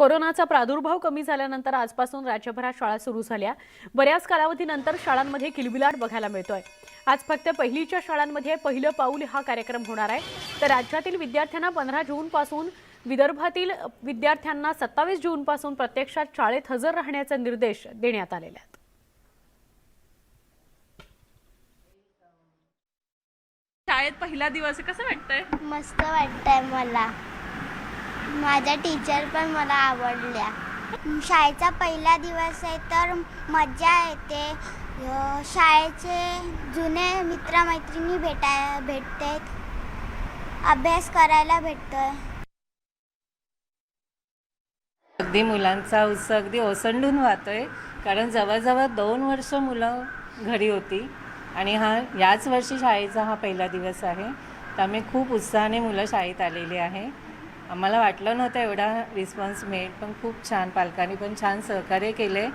कोरोनाचा प्रादुर्भाव कमी झाल्यानंतर आजपासून राज्यभरात शाळा सुरू झाल्या. बऱ्याच कालावधीनंतर शाळांमध्ये किलबिलाट बघायला मिळतोय. आज फक्त पहिलीच्या शाळांमध्ये पहिलं पाऊल हा कार्यक्रम होणार आहे. तर राज्यातील विद्यार्थ्यांना पंधरा जूनपासून विदर्भातील विद्यार्थ्यांना सत्तावीस जूनपासून प्रत्यक्षात शाळेत हजर राहण्याचे निर्देश देण्यात आलेले आहेत. शाळेत पहिला दिवस कसं वाटतंय? मस्त वाटतंय मला. माझ्या टीचर पण मला आवडल्या. शाळेचा पहिला दिवस आहे तर मज्जा येते. शाळेचे जुने मित्रमैत्रिणी भेटाय भेटते. अभ्यास करायला भेटतोय. अगदी मुलांचा उत्साह अगदी ओसंडून वाहतोय. कारण जवळजवळ दोन वर्ष मुलं घरी होती. आणि हा याच वर्षी शाळेचा हा पहिला दिवस आहे. त्यामुळे खूप उत्साहाने मुलं शाळेत आलेली आहे. आम्हाला वाटलं नव्हतं एवढा रिस्पॉन्स मिळेल पण खूप छान पालकांनी पण छान सहकार्य केले